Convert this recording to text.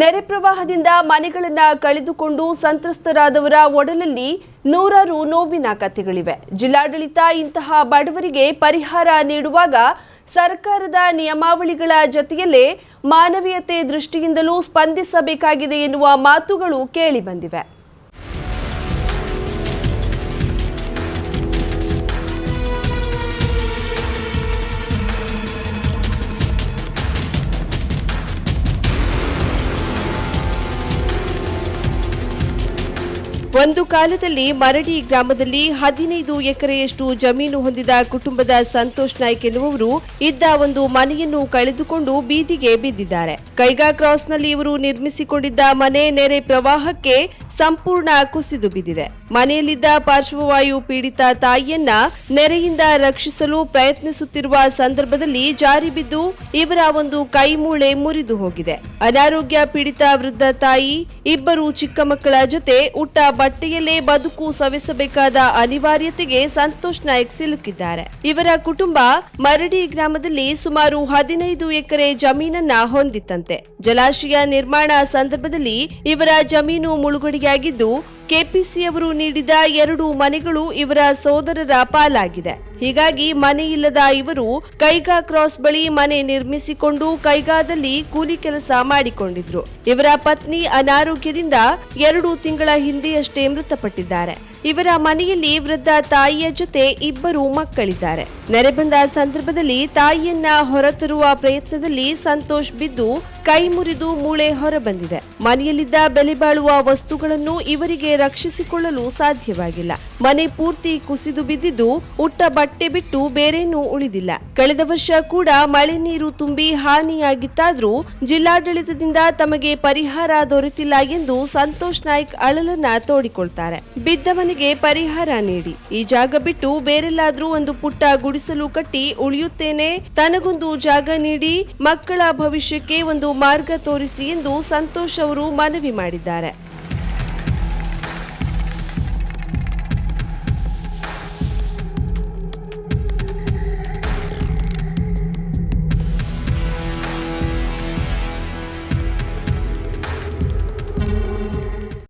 ನೆರೆ ಪ್ರವಾಹದಿಂದ ಮನೆಗಳನ್ನು ಕಳೆದುಕೊಂಡು ಸಂತ್ರಸ್ತರಾದವರ ಒಡಲಲ್ಲಿ ನೂರಾರು ನೋವಿನ ಕಥೆಗಳಿವೆ. ಜಿಲ್ಲಾಡಳಿತ ಇಂತಹ ಬಡವರಿಗೆ ಪರಿಹಾರ ನೀಡುವಾಗ ಸರ್ಕಾರದ ನಿಯಮಾವಳಿಗಳ ಜೊತೆಯಲ್ಲೇ ಮಾನವೀಯತೆ ದೃಷ್ಟಿಯಿಂದಲೂ ಸ್ಪಂದಿಸಬೇಕಾಗಿದೆ ಎನ್ನುವ ಮಾತುಗಳು ಕೇಳಿಬಂದಿವೆ ಒಂದು ಕಾಲದಲ್ಲಿ ಮರಡಿ ಗ್ರಾಮದಲ್ಲಿ ಹದಿನೈದು ಎಕರೆಯಷ್ಟು ಜಮೀನು ಹೊಂದಿದ ಕುಟುಂಬದ ಸಂತೋಷ್ ನಾಯ್ಕ್ ಎನ್ನುವವರು ಇದ್ದ ಒಂದು ಮನೆಯನ್ನು ಕಳೆದುಕೊಂಡು ಬೀದಿಗೆ ಬಿದ್ದಿದ್ದಾರೆ. ಕೈಗಾ ಕ್ರಾಸ್ನಲ್ಲಿ ಇವರು ನಿರ್ಮಿಸಿಕೊಂಡಿದ್ದ ಮನೆ ನೆರೆ ಪ್ರವಾಹಕ್ಕೆ ಸಂಪೂರ್ಣ ಕುಸಿದು ಬಿದ್ದಿದೆ. ಮನೆಯಲ್ಲಿದ್ದ ಪಾರ್ಶ್ವವಾಯು ಪೀಡಿತ ತಾಯಿಯನ್ನ ನೆರೆಯಿಂದ ರಕ್ಷಿಸಲು ಪ್ರಯತ್ನಿಸುತ್ತಿರುವ ಸಂದರ್ಭದಲ್ಲಿ ಜಾರಿ ಬಿದ್ದು ಇವರ ಒಂದು ಕೈ ಮೂಳೆ ಮುರಿದು ಹೋಗಿದೆ. ಅನಾರೋಗ್ಯ ಪೀಡಿತ ವೃದ್ಧ ತಾಯಿ, ಇಬ್ಬರು ಚಿಕ್ಕ ಮಕ್ಕಳ ಜೊತೆ ಉಟ್ಟ ಬಟ್ಟೆಯಲ್ಲೇ ಬದುಕು ಸವಿಸಬೇಕಾದ ಅನಿವಾರ್ಯತೆಗೆ ಸಂತೋಷ್ ನಾಯಕ್ ಸಿಲುಕಿದ್ದಾರೆ. ಇವರ ಕುಟುಂಬ ಮರಡಿ ಗ್ರಾಮದಲ್ಲಿ ಸುಮಾರು ಹದಿನೈದು ಎಕರೆ ಜಮೀನನ್ನ ಹೊಂದಿತ್ತಂತೆ. ಜಲಾಶಯ ನಿರ್ಮಾಣ ಸಂದರ್ಭದಲ್ಲಿ ಇವರ ಜಮೀನು ಮುಳುಗಡೆಯಾಗಿದ್ದು ಕೆಪಿಸಿಯವರು ನೀಡಿದ ಎರಡು ಮನೆಗಳು ಇವರ ಸೋದರರ ಪಾಲಾಗಿದೆ. ಹೀಗಾಗಿ ಮನೆ ಇಲ್ಲದ ಇವರು ಕೈಗಾ ಕ್ರಾಸ್ ಬಳಿ ಮನೆ ನಿರ್ಮಿಸಿಕೊಂಡು ಕೈಗಾದಲ್ಲಿ ಕೂಲಿ ಕೆಲಸ ಮಾಡಿಕೊಂಡಿದ್ರು. ಇವರ ಪತ್ನಿ ಅನಾರೋಗ್ಯದಿಂದ ಎರಡು ತಿಂಗಳ ಹಿಂದೆಯಷ್ಟೇ ಮೃತಪಟ್ಟಿದ್ದಾರೆ. ಇವರ ಮನೆಯಲ್ಲಿ ವೃದ್ಧ ತಾಯಿಯ ಜೊತೆ ಇಬ್ಬರು ಮಕ್ಕಳಿದ್ದಾರೆ. ನೆರೆ ಬಂದ ಸಂದರ್ಭದಲ್ಲಿ ತಾಯಿಯನ್ನ ಹೊರತರುವ ಪ್ರಯತ್ನದಲ್ಲಿ ಸಂತೋಷ್ ಬಿದ್ದು ಕೈ ಮುರಿದು ಮೂಳೆ ಹೊರಬಂದಿದೆ. ಮನೆಯಲ್ಲಿದ್ದ ಬೆಲೆ ಬಾಳುವ ವಸ್ತುಗಳನ್ನು ಇವರಿಗೆ ರಕ್ಷಿಸಿಕೊಳ್ಳಲು ಸಾಧ್ಯವಾಗಿಲ್ಲ. ಮನೆ ಪೂರ್ತಿ ಕುಸಿದು ಬಿದ್ದಿದ್ದು ಉಟ್ಟ ಬಟ್ಟೆ ಬಿಟ್ಟು ಬೇರೇನೂ ಉಳಿದಿಲ್ಲ. ಕಳೆದ ವರ್ಷ ಕೂಡ ಮಳೆ ನೀರು ತುಂಬಿ ಹಾನಿಯಾಗಿತ್ತಾದ್ರೂ ಜಿಲ್ಲಾಡಳಿತದಿಂದ ತಮಗೆ ಪರಿಹಾರ ದೊರೆತಿಲ್ಲ ಎಂದು ಸಂತೋಷ್ ನಾಯ್ಕ್ ಅಳಲನ್ನ ತೋಡಿಕೊಳ್ತಾರೆ. ಬಿದ್ದವನಿಗೆ ಪರಿಹಾರ ನೀಡಿ. ಈ ಜಾಗ ಬಿಟ್ಟು ಬೇರೆಲ್ಲಾದ್ರೂ ಒಂದು ಪುಟ್ಟ ಗುಡಿಸಲು ಕಟ್ಟಿ ಉಳಿಯುತ್ತೇನೆ. ತನಗೊಂದು ಜಾಗ ನೀಡಿ ಮಕ್ಕಳ ಭವಿಷ್ಯಕ್ಕೆ ಒಂದು ಮಾರ್ಗ ತೋರಿಸಿ ಎಂದು ಸಂತೋಷ್ ಅವರು ಮನವಿ ಮಾಡಿದ್ದಾರೆ.